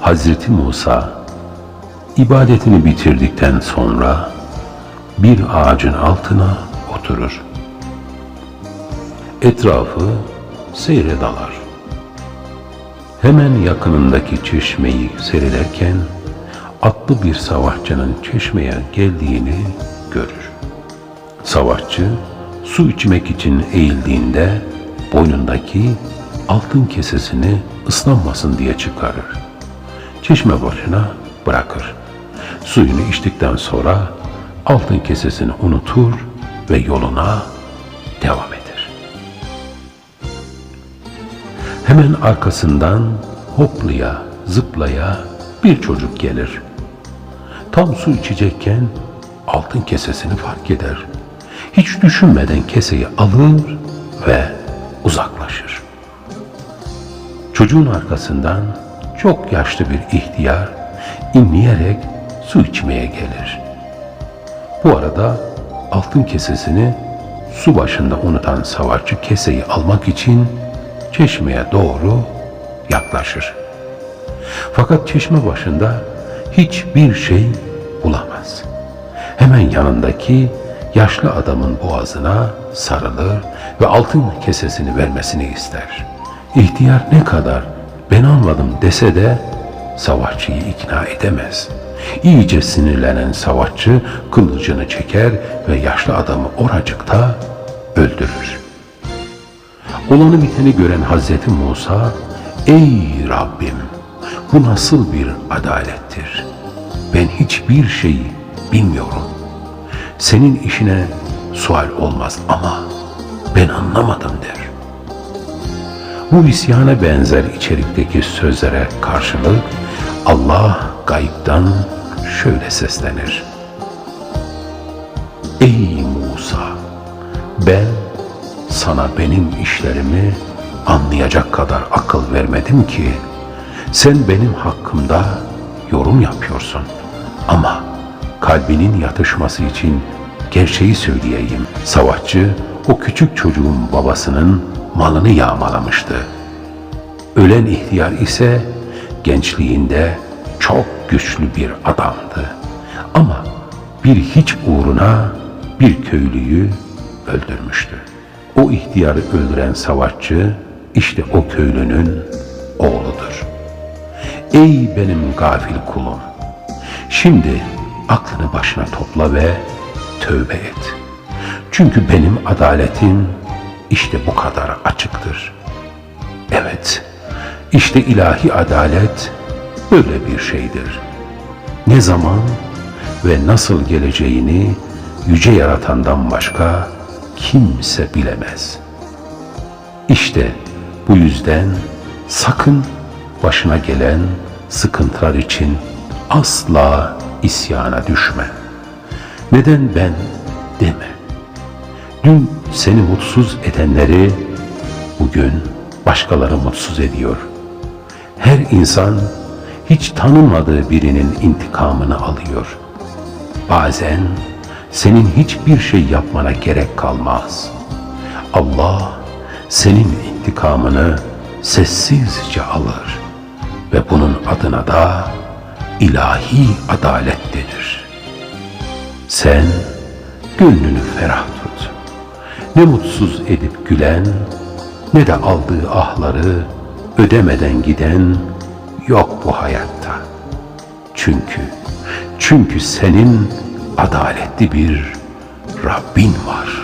Hazreti Musa ibadetini bitirdikten sonra bir ağacın altına oturur. Etrafı seyre dalar. Hemen yakınındaki çeşmeyi seyrederken atlı bir savaşçının çeşmeye geldiğini görür. Savaşçı su içmek için eğildiğinde boynundaki altın kesesini ıslanmasın diye çıkarır. Çeşme başına bırakır. Suyunu içtikten sonra altın kesesini unutur ve yoluna devam eder. Hemen arkasından hoplaya, zıplaya bir çocuk gelir. Tam su içecekken altın kesesini fark eder. Hiç düşünmeden keseyi alır ve uzaklaşır. Çocuğun arkasından çok yaşlı bir ihtiyar inleyerek su içmeye gelir. Bu arada altın kesesini su başında unutan savaşçı keseyi almak için çeşmeye doğru yaklaşır. Fakat çeşme başında hiçbir şey bulamaz. Hemen yanındaki yaşlı adamın boğazına sarılır ve altın kesesini vermesini ister. İhtiyar ne kadar ben anladım dese de savaşçıyı ikna edemez. İyice sinirlenen savaşçı kılıcını çeker ve yaşlı adamı oracıkta öldürür. Olanı biteni gören Hazreti Musa, Ey Rabbim! Bu nasıl bir adalettir? Ben hiçbir şeyi bilmiyorum. Senin işine sual olmaz ama ben anlamadım der. Bu isyana benzer içerikteki sözlere karşılık Allah gayipten şöyle seslenir. Ey Musa! Ben sana benim işlerimi anlayacak kadar akıl vermedim ki sen benim hakkımda yorum yapıyorsun. Ama kalbinin yatışması için gerçeği söyleyeyim. Savaşçı o küçük çocuğun babasının malını yağmalamıştı. Ölen ihtiyar ise gençliğinde çok güçlü bir adamdı. Ama bir hiç uğruna bir köylüyü öldürmüştü. O ihtiyarı öldüren savaşçı işte o köylünün oğludur. Ey benim gafil kulum! Şimdi aklını başına topla ve tövbe et. Çünkü benim adaletim işte bu kadar açıktır. Evet, işte ilahi adalet böyle bir şeydir. Ne zaman ve nasıl geleceğini yüce yaratandan başka kimse bilemez. İşte bu yüzden sakın başına gelen sıkıntılar için asla isyana düşme. Neden ben deme. Dün seni mutsuz edenleri bugün başkaları mutsuz ediyor. Her insan hiç tanımadığı birinin intikamını alıyor. Bazen senin hiçbir şey yapmana gerek kalmaz. Allah senin intikamını sessizce alır ve bunun adına da ilahi adalet denir. Sen gönlünü ferah tut. Ne mutsuz edip gülen ne de aldığı ahları ödemeden giden yok bu hayatta. Çünkü çünkü senin adaletli bir Rabbin var.